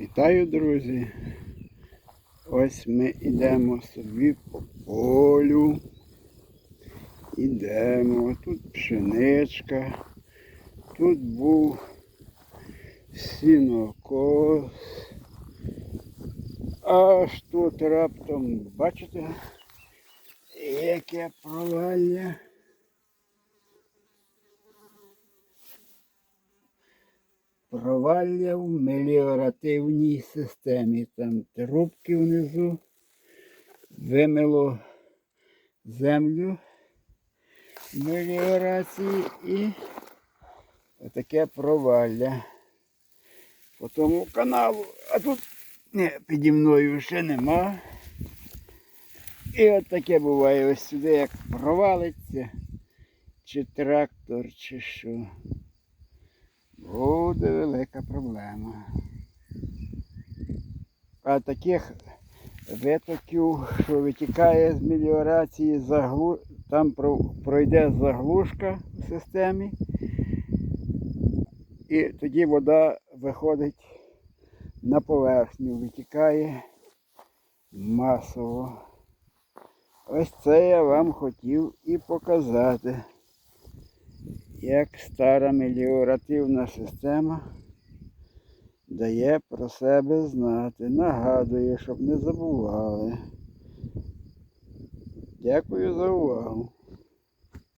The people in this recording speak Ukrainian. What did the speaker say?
Вітаю, друзі! Ось ми йдемо собі по полю. Ідемо. Тут пшеничка. Тут був сінокос. Аж тут раптом, бачите, яке провалля. Провалля в меліоративній системі. Там трубки внизу вимило землю меліорації і таке провалля по тому каналу. А тут не, піді мною ще нема. І от таке буває ось сюди, як провалиться, чи трактор, чи що. Буде велика проблема. А таких витоків, що витікає з меліорації, заглу... там пройде заглушка в системі, і тоді вода виходить на поверхню, витікає масово. Ось це я вам хотів і показати як стара меліоративна система дає про себе знати. Нагадує, щоб не забували. Дякую за увагу.